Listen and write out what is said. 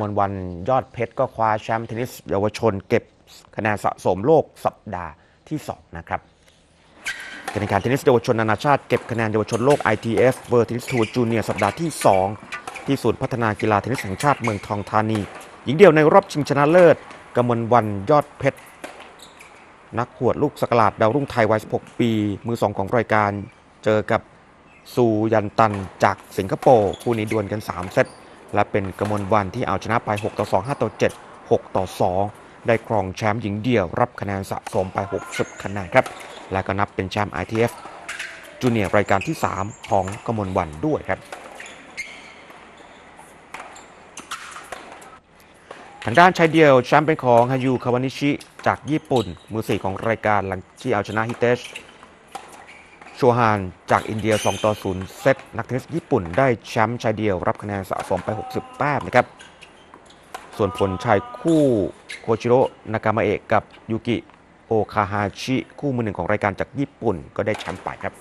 มลวันยอดเพชรก็คว้าแชมป์เทนนิสเยาวชน เก็บคะแนนสะสมโลกสัปดาห์ที่ 2 นะครับการแข่งขันเทนนิสเยาวชนนานาชาติเก็บคะแนนเยาวชนโลก ITF World Tennis Tour Junior สัปดาห์ที่ 2 ที่ศูนย์พัฒนากีฬาเทนนิสแห่งชาติเมืองทองธานี หญิงเดียวในรอบชิงชนะเลิศกมลวันยอดเพชร นักขวดลูกสกลาดดาวรุ่งไทยวัย 16 ปี มือ 2 ของรายการ เจอกับซูยันตันจากสิงคโปร์คู่นี้ดวลกัน 3 เซต และเป็นกมลวันที่เอาชนะไป 6 ต่อ 2 5 ต่อ 7 6 ต่อ 2 ได้ครองแชมป์หญิงเดี่ยว รับคะแนนสะสมไป 60 คะแนนครับ และก็นับเป็นแชมป์ ITF จูเนียร์รายการที่ 3 ของกมลวันด้วยครับ ทางด้านชายเดียวแชมป์เป็นของฮายุคาวานิชิ จากญี่ปุ่น มือ 4 ของรายการหลังที่เอาชนะฮิเตช ตัวฮานจากอินเดีย 2 ต่อ 0 เซตนักเทนนิสญี่ปุ่นได้แชมป์ชายเดียวรับคะแนนสะสมไป 60แต้มนะครับ ส่วนผลชายคู่โคชิโร่นากามาเอะกับยูกิโอคาฮาชิคู่มือหนึ่งของรายการจากญี่ปุ่นก็ได้แชมป์ไปครับ